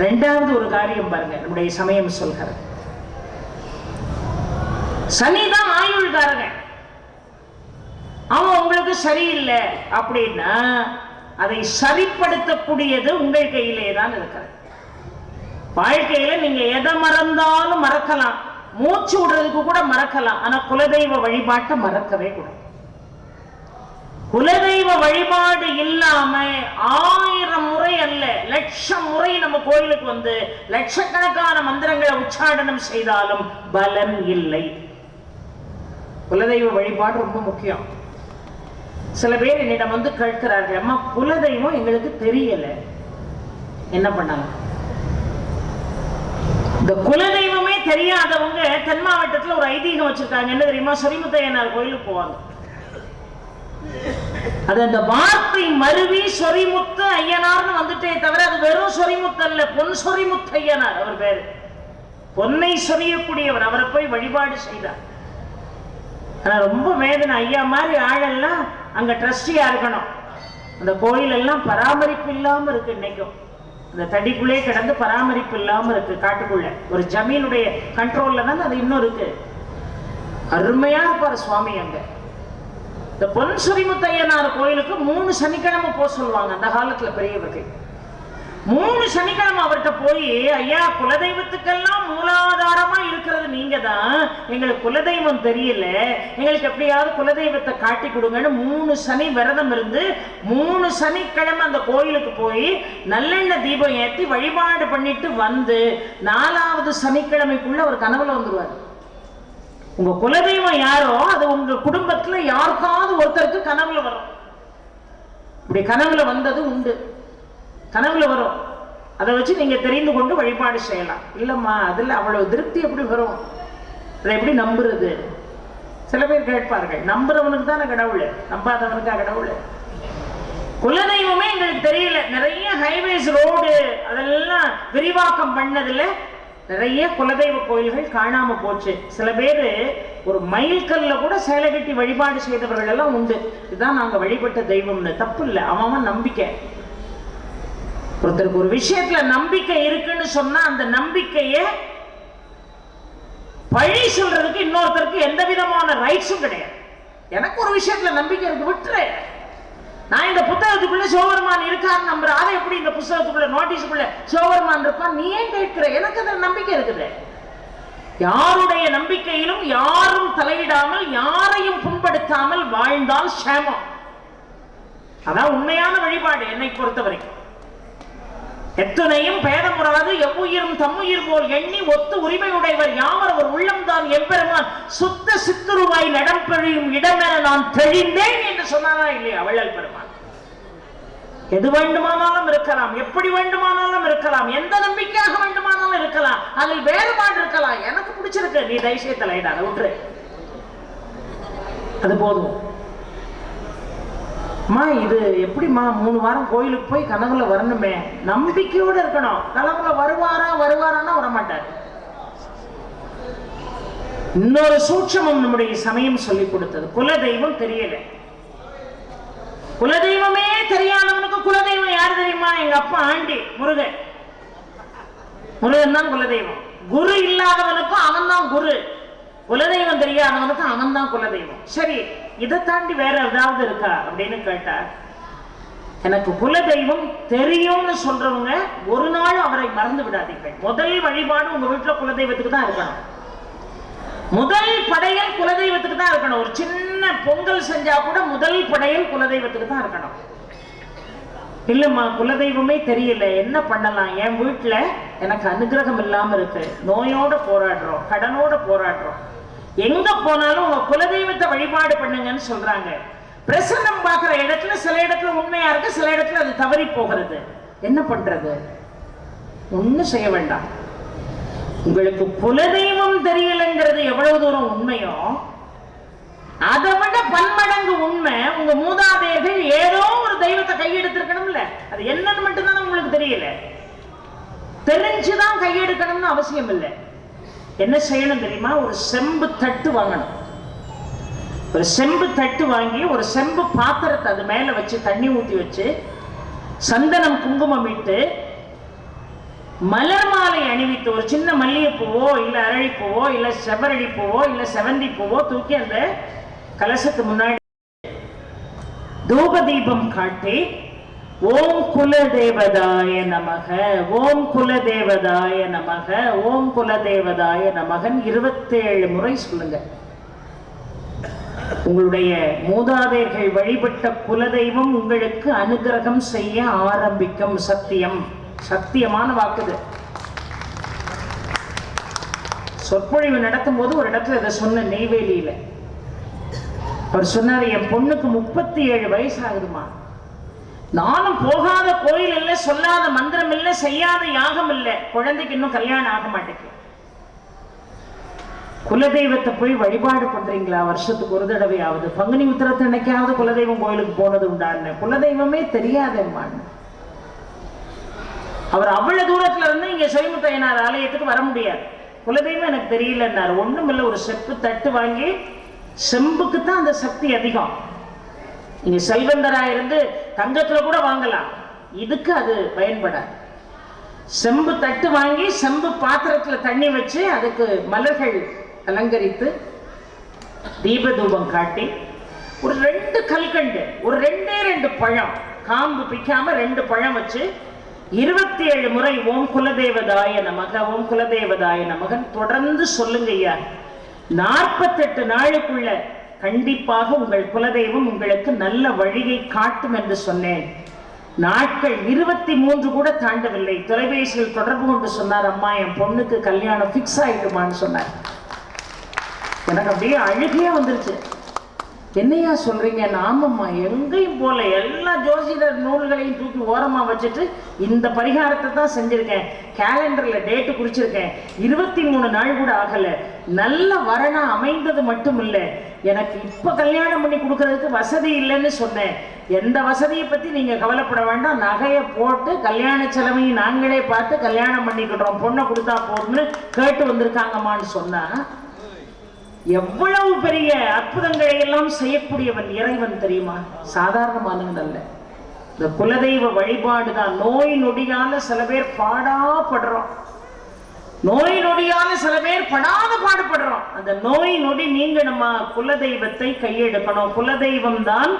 ரெண்டாவது ஒரு காரியம் பாருங்க நம்முடைய சமயம் சொல்கிறது. சனிதான் ஆயுள்காரங்க. அவன் உங்களுக்கு சரியில்லை அப்படின்னா அதை சரிப்படுத்தக்கூடியது உங்கள் கையிலே தான் இருக்கிறது. வாழ்க்கையில நீங்க எதை மறந்தாலும் மறக்கலாம். மூச்சு விடுறதுக்கு கூட மறக்கலாம். ஆனா குலதெய்வ வழிபாட்டை மறக்கவே கூடாது. குலதெய்வ வழிபாடு இல்லாம ஆயிரம் முறை அல்ல லட்சம் முறை நம்ம கோயிலுக்கு வந்து லட்சக்கணக்கான மந்திரங்களை உச்சாடனம் செய்தாலும் பலன் இல்லை. குலதெய்வ வழிபாடு ரொம்ப முக்கியம். சில பேர் என்னிடம் வந்து கேட்கிறார்கள் அம்மா குலதெய்வம் எங்களுக்கு தெரியல. என்ன பண்ணாங்க இந்த குலதெய்வமே தெரியாதவங்க தென் மாவட்டத்துல ஒரு ஐதீகம் வச்சிருக்காங்க. என்ன தெரியுமா? சொரிமுத்தையனார் கோயிலுக்கு போவாங்க. அது அந்த வார்த்தை மருவி சொரிமுத்து ஐயனார்னு வந்துட்டே தவிர அது வெறும் சொரிமுத்து அல்ல பொன் சொரிமுத்து ஐயனார் அவர் பேரு. பொன்னை சொரியக்கூடியவர் அவரை போய் வழிபாடு செய்தார். ஆனா ரொம்ப வேதனை ஐயா மாதிரி ஆளெல்லாம் அங்க ட்ரஸ்டியா இருக்கணும். அந்த கோயில் எல்லாம் பராமரிப்பு இல்லாம இருக்கு இன்னைக்கும். அந்த தடிக்குள்ளே கிடந்து பராமரிப்பு இல்லாம இருக்கு காட்டுக்குள்ள. ஒரு ஜமீனுடைய கண்ட்ரோல்ல தான் அது இன்னும் இருக்கு. அருமையா இருப்பார் சுவாமி அங்க. இந்த பொன் சுரிமுத்தையனார் கோயிலுக்கு மூணு சனிக்கிழமை போக சொல்லுவாங்க. அந்த காலத்துல பெரியவர்கள் மூணு சனிக்கிழமை அவர்கிட்ட போய் ஐயா குலதெய்வத்துக்கெல்லாம் மூலாதாரமா இருக்கிறது நீங்க தான் எங்களுக்கு குலதெய்வம் தெரியல. எங்களுக்கு எப்படியாவது குலதெய்வத்தை காட்டி கொடுங்கன்னு மூணு சனி விரதம் இருந்து மூணு சனிக்கிழமை அந்த கோயிலுக்கு போய் நல்லெண்ணெய் தீபம் ஏற்றி வழிபாடு பண்ணிட்டு வந்து நாலாவது சனிக்கிழமைக்குள்ள ஒரு கனவுல வந்துருவார். உங்க குலதெய்வம் யாரோ அது உங்க குடும்பத்துல யாருக்காவது ஒருத்தருக்கு கனவுல வரும். இப்படி கனவுல வந்தது உண்டு. கனவுல வரும். அதை வச்சு நீங்க தெரிந்து கொண்டு வழிபாடு செய்யலாம். இல்லம்மா அதுல அவ்வளவு திருப்தி எப்படி வரும்? அதை எப்படி நம்புறது? சில பேர் கேட்பார்கள் நம்புறவனுக்கு தானே கடவுள்? நம்பாதவனுக்கா கடவுள்? குலதெய்வமே எங்களுக்கு தெரியல. நிறைய ஹைவேஸ் ரோடு அதெல்லாம் விரிவாக்கம் பண்ணதுல நிறைய குலதெய்வ கோயில்கள் காணாம போச்சு. சில பேர் ஒரு மைல்கல்ல கூட சேலை கட்டி வழிபாடு செய்தவர்கள் எல்லாம் உண்டு. இதுதான் நாங்க வழிபட்ட தெய்வம்னு. தப்பு இல்லை. அவன் அவன் நம்பிக்கை. ஒருத்தருக்கு ஒரு விஷயத்துல நம்பிக்கை இருக்குன்னு சொன்னா அந்த நம்பிக்கைய பழி சொல்றதுக்கு இன்னொருத்தருக்கு எந்த விதமான ரைட்ஸும் கிடையாது. எனக்கு ஒரு விஷயத்துல நம்பிக்கை இருக்கு. விட்டுரு. இந்த புத்தகத்துக்குள்ள சிவபெருமான் இருக்கான்னு நம்புற அதை எப்படி இந்த புத்தகத்துக்குள்ள நோட்டீஸுக்குள்ள சிவபெருமான் இருப்பான் நீ ஏன் கேட்கிற? எனக்கு அதில் நம்பிக்கை இருக்குது யாருடைய நம்பிக்கையிலும் யாரும் தலையிடாமல் யாரையும் புண்படுத்தாமல் வாழ்ந்தால் சேமம் அதான் உண்மையான வழிபாடு என்னை பொறுத்தவரைக்கும். எத்தனையும் எத்துணையும் பேதமுறாது எவ்வுயிரும் தம்முயிர் போல் எண்ணி ஒத்து உரிமையுடையவர் யாவர்? ஒரு உள்ளம்தான் எம்பெருமான். சுத்த சித்துருவாய் நடம்பெழியும் இடமென நான் தெளிந்தேன் என்று சொன்னாரா இல்லையா வள்ளல் பெருமான்? எது வேண்டுமானாலும் இருக்கலாம் எப்படி வேண்டுமானாலும் இருக்கலாம் எந்த நம்பிக்கையாக வேண்டுமானாலும் இருக்கலாம் அதில் வேறுபாடு இருக்கலாம். எனக்கு பிடிச்சிருக்கு. நீ தைசியத்தில் தலையிடாத விட்டுரு. அது போதும். அம்மா இது எப்படிம்மா மூணு வாரம் கோயிலுக்கு போய் கனவுல வரணுமே? நம்பிக்கையோட இருக்கணும். கனவுல வருவாரா வருவாரான்னா வரமாட்டார். இன்னொரு சூட்சமம் நம்முடைய சமயம் சொல்லி கொடுத்தது. குலதெய்வம் தெரியலை. குலதெய்வமே தெரியாதவனுக்கு குலதெய்வம் யார் தெரியுமா? எங்க அப்பா ஆண்டி முருகன். முருகன் தான் குலதெய்வம். குரு இல்லாதவனுக்கும் அவன் தான் குரு. குலதெய்வம் தெரியாதவனுக்கும் அவன் தான் குலதெய்வம். சரி இதை தாண்டி வேற ஏதாவது இருக்கா அப்படின்னு கேட்டா எனக்கு குலதெய்வம் தெரியும்னு சொல்றவங்க ஒரு நாள் அவரை மறந்து விடாதீர்கள். முதல் வழிபாடு உங்க வீட்டுல குலதெய்வத்துக்கு தான் இருக்கணும். முதல் படையல் குலதெய்வத்துக்கு தான் இருக்கணும். ஒரு சின்ன பொங்கல் செஞ்சா கூட முதல் படையல் குலதெய்வத்துக்கு தான் இருக்கணும். இல்லம்மா குலதெய்வமே தெரியல. என்ன பண்ணலாம்? என் வீட்டுல எனக்கு அனுகிரகம் இல்லாம இருக்கு. நோயோட போராடுறோம். கடனோட போராடுறோம். எங்க போனாலும் உங்க குலதெய்வத்தை வழிபாடு பண்ணுங்கன்னு சொல்றாங்க. பிரசன்னம் பாக்குற இடத்துல சில இடத்துல உண்மையா இருக்கு சில இடத்துல அது தவறி போகிறது. என்ன பண்றது? ஒண்ணும் செய்ய வேண்டாம். உங்களுக்கு குலதெய்வம் தெரியலங்கிறது எவ்வளவு தூரம் உண்மையோ அதை விட பன்மடங்கு உண்மை உங்க மூதாதையர்கள் ஏதோ ஒரு தெய்வத்தை கையெடுத்திருக்கணும்ல. அது என்னன்னு மட்டும்தான் உங்களுக்கு தெரியல. தெரிஞ்சுதான் கையெடுக்கணும்னு அவசியம் இல்லை. என்ன செய்யணும் தெரியுமா? ஒரு செம்பு தட்டு வாங்கணும். ஒரு செம்பு தட்டு வாங்கி ஒரு செம்பு பாத்திரத்தை அது மேல வச்சு தண்ணி ஊத்தி வச்சு சந்தனம் குங்குமம் இட்டு மலர் மாலை அணிவித்து ஒரு சின்ன மல்லிகைப்பூவோ இல்ல அரளிப்பூவோ இல்ல செவரடி பூவோ இல்ல செவந்தி பூவோ தூக்கி அந்த கலசத்துக்கு முன்னாடி தூப தீபம் காட்டி ஓம் குல தேவதாய நமக ஓம் குல தேவதாய நமக ஓம் குல தேவதாய நமகன் இருபத்தேழு முறை சொல்லுங்க. உங்களுடைய மூதாதையர்கள் வழிபட்ட குலதெய்வம் உங்களுக்கு அனுகிரகம் செய்ய ஆரம்பிக்கும் சத்தியம். சத்தியமான வாக்குது சொற்பொழிவு நடத்தும் போது ஒரு இடத்துல இதை சொன்ன நெய்வேலியில. அவர் சொன்னார் என் பொண்ணுக்கு முப்பத்தி ஏழு வயசு ஆகுதுமா நானும் போகாத கோயில் இல்லை சொல்லாத மந்திரம் இல்லை செய்யாத யாகம் இல்லை. குழந்தைக்கு இன்னும் கல்யாணம் ஆக மாட்டேங்குது. குலதெய்வத்தை போய் வழிபாடு பண்றீங்களா? வருஷத்துக்கு ஒரு தடவையாவது. பங்குனி உத்திரத்தை அன்னைக்காவது குலதெய்வம் கோயிலுக்கு போனது உண்டான குலதெய்வமே தெரியாதேம்மான்னு அவர் அவ்வளவு தூரத்துல இருந்து இங்க சைமுத்தையனார் ஆலயத்துக்கு வர முடியாது. குலதெய்வம் எனக்கு தெரியலன்னாரு. ஒண்ணும் இல்ல ஒரு செப்பு தட்டு வாங்கி செம்புக்கு தான் அந்த சக்தி அதிகம். நீங்க செல்வந்தரா இருந்து தங்கத்துல கூட வாங்கலாம். இதுக்கு அது பயன்படாது. செம்பு தட்டு வாங்கி செம்பு பாத்திரத்துல தண்ணி வச்சு அதுக்கு மலர்கள் அலங்கரித்து தீப தூபம் காட்டி ஒரு ரெண்டு கல்கண்டு ஒரு ரெண்டே ரெண்டு பழம் காம்பு பிக்காம ரெண்டு பழம் வச்சு இருபத்தி ஏழு முறை ஓம் குலதேவதாய நமக ஓம் குலதேவதாய நமகன் தொடர்ந்து சொல்லுங்க ஐயா. நாற்பத்தெட்டு நாளுக்குள்ள கண்டிப்பாக உங்கள் குலதெய்வம் உங்களுக்கு நல்ல வழியை காட்டும் என்று சொன்னேன். நாட்கள் இருபத்தி மூன்று கூட தாண்டவில்லை. தொலைபேசியில் தொடர்பு கொண்டு சொன்னார் அம்மா என் பொண்ணுக்கு கல்யாணம் ஃபிக்ஸ் ஆயிடுமான்னு சொன்னார். எனக்கு அப்படியே அழுகையே வந்துருச்சு. என்னையா சொல்றீங்க? ஆமாம்மா எங்கேயும் போல எல்லா ஜோசிடர் நூல்களையும் தூக்கி ஓரமாக வச்சுட்டு இந்த பரிகாரத்தை தான் செஞ்சுருக்கேன். கேலண்டரில் டேட்டு குறிச்சிருக்கேன். இருபத்தி மூணு நாள் கூட ஆகலை. நல்ல வரணா அமைந்தது மட்டும் இல்லை எனக்கு இப்போ கல்யாணம் பண்ணி கொடுக்கறதுக்கு வசதி இல்லைன்னு சொன்னேன். எந்த வசதியை பற்றி நீங்கள் கவலைப்பட வேண்டாம். நகையை போட்டு கல்யாண செலவையும் நாங்களே பார்த்து கல்யாணம் பண்ணிக்கிட்டோம் பொண்ணை கொடுத்தா போதும்னு கேட்டு வந்திருக்காங்கம்மான்னு சொன்னால் எவ்வளவு பெரிய அற்புதங்களை எல்லாம் செய்யக்கூடியவன் இறைவன் தெரியுமா? சாதாரணமானவன் அல்ல. இந்த குலதெய்வ வழிபாடு தான் நோய் நொடியால சில பேர் பாடாப்படுறோம். நோய் நொடியால சில பேர் படாத பாடுபடுறோம். அந்த நோய் நொடி நீங்கணுமா? குலதெய்வத்தை கையெடுக்கணும். குலதெய்வம் தான்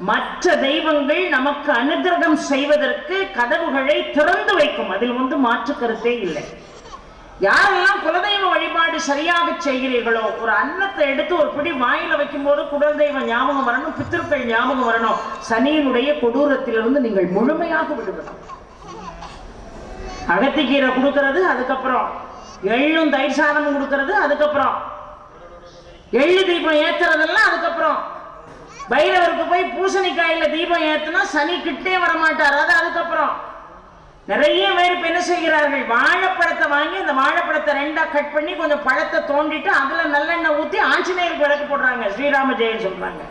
மற்ற தெய்வங்கள் நமக்கு அனுகிரகம் செய்வதற்கு கதவுகளை திறந்து வைக்கும். அதில் வந்து மாற்று கருத்தே இல்லை. யாரெல்லாம் குலதெய்வ வழிபாடு சரியாக செய்கிறீர்களோ ஒரு அன்னத்தை எடுத்து ஒரு பிடி வாயில வைக்கும்போது குலதெய்வ ஞாபகம் வரணும் பித்திருக்கள் ஞாபகம் வரணும். சனியினுடைய கொடூரத்திலிருந்து நீங்கள் முழுமையாக விடுபடணும். அகத்திக்கீரை கொடுக்கறது அதுக்கப்புறம் எள்ளும் தயிர் சாதமும் கொடுக்கறது அதுக்கப்புறம் எள்ளு தீபம் ஏத்துறதெல்லாம் அதுக்கப்புறம். பைரவருக்கு போய் பூசணிக்காயில தீபம் ஏத்துனா சனி கிட்டே வரமாட்டார் அது அதுக்கப்புறம். நிறைய பேர் இப்ப என்ன செய்கிறார்கள்? வாழைப்பழத்தை வாங்கி அந்த வாழைப்பழத்தை ரெண்டா கட் பண்ணி கொஞ்சம் பழத்தை தோண்டிட்டு அதுல நல்லெண்ணெய் ஊத்தி ஆஞ்சநேயருக்கு விளக்கு போடுறாங்க. ஸ்ரீராம ஜெயம் சொல்றாங்க.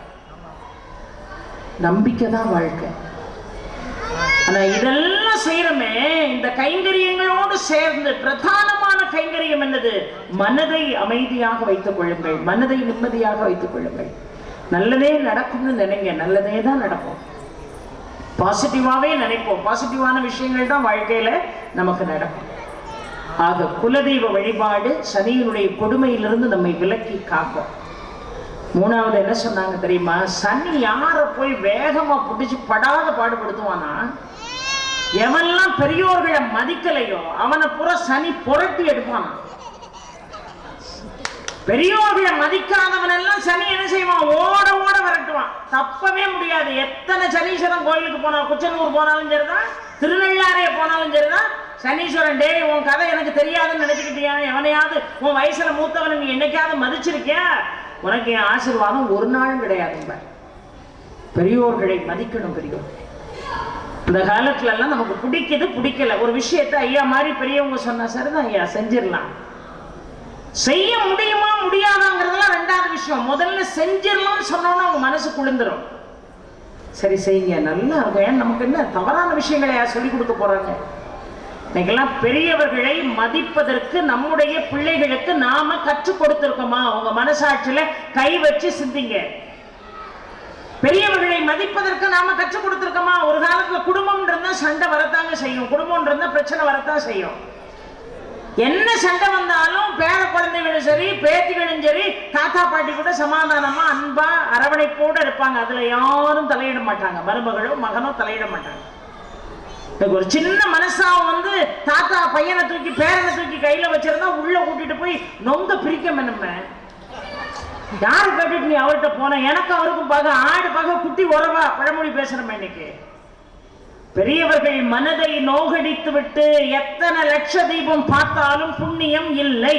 நம்பிக்கை தான் வாழ்க்கை. ஆனா இதெல்லாம் செய்யறமே இந்த கைங்கரியங்களோடு சேர்ந்து பிரதானமான கைங்கரியம் என்னது? மனதை அமைதியாக வைத்துக் கொள்ளுங்கள். மனதை நிம்மதியாக வைத்துக் கொள்ளுங்கள். நல்லதே நடக்கும்னு நினைங்க. நல்லதே தான் நடக்கும். பாசிட்டிவாகவே நினைப்போம். பாசிட்டிவான விஷயங்கள் தான் வாழ்க்கையில் நமக்கு நடக்கும். ஆக குலதெய்வ வழிபாடு சனியினுடைய கொடுமையிலிருந்து நம்மை விலக்கி காக்கும். மூணாவது என்ன சொன்னாங்க தெரியுமா? சனி யாரை போய் வேகமாக பிடிச்சி படாத பாடுபடுத்துவானா? எவன்லாம் பெரியோர்களை மதிக்கலையோ அவனை புற சனி புரட்டி எடுப்பானா? பெரியோர்களை மதிக்காதவன் எல்லாம் சனி என்ன செய்வான்? ஓட ஓட விரட்டுவான். தப்பவே முடியாது. எத்தனை சனீஸ்வரன் கோயிலுக்கு போனாலும் குச்சனூர் போனாலும் சரிதான் திருநள்ளாறைய போனாலும் சரிதான். சனீஸ்வரன் டே உன் கதை எனக்கு தெரியாதுன்னு நினைச்சுக்கிட்டியா? எவனையாவது உன் வயசுல மூத்தவன் நீ என்னைக்காவது மதிச்சிருக்கியா? உனக்கு என் ஆசீர்வாதம் ஒரு நாளும் கிடையாது பெரியோர்களை மதிக்கணும் பெரியோர். இந்த காலத்துல எல்லாம் நமக்கு பிடிக்குது பிடிக்கல. ஒரு விஷயத்தை ஐயா மாதிரி பெரியவங்க சொன்னா சரிதான் ஐயா செஞ்சிடலாம். செய்ய முடியுமா முடியாதாங்கிறதுலாம் ரெண்டாவது விஷயம். முதல்ல செஞ்சிடலாம்னு சொன்னோன்னா அவங்க மனசு குளிந்துடும் சரி செய்யுங்க. நல்லா இருக்கும் ஏன் நமக்கு என்ன தவறான விஷயங்களை யார் சொல்லி கொடுக்க போறாங்க? இன்னைக்கெல்லாம் பெரியவர்களை மதிப்பதற்கு நம்முடைய பிள்ளைகளுக்கு நாம கற்றுக் கொடுத்துருக்கோமா? அவங்க மனசாட்சியில கை வச்சு சிந்திங்க. பெரியவர்களை மதிப்பதற்கு நாம கற்றுக் கொடுத்திருக்கோமா? ஒரு காலத்துல குடும்பம் இருந்தா சண்டை வரத்தாங்க செய்யும். குடும்பம் இருந்தா பிரச்சனை வரத்தான் செய்யும். என்ன சண்டை வந்தாலும் பேர குழந்தைகளும் சரி பேத்திகளும் சரி தாத்தா பாட்டி கூட சமாதானமா அன்பா அரவணைப்போட இருப்பாங்க. அதுல யாரும் தலையிட மாட்டாங்க. மருமகளோ மகனோ தலையிட மாட்டாங்க. எனக்கு ஒரு சின்ன மனசா வந்து தாத்தா பையனை தூக்கி பேரனை தூக்கி கையில வச்சிருந்தா உள்ள கூட்டிட்டு போய் நொங்க பிரிக்க நம்ம யாரு கேட்டுட்டு நீ அவர்கிட்ட போன? எனக்கு அவருக்கும் பக ஆடு பக குட்டி உறவா? பழமொழி பேசுறோம் இன்னைக்கு. பெரியவர்கள் மனதை நோகடித்து விட்டு எத்தனை லட்ச தீபம் பார்த்தாலும் புண்ணியம் இல்லை.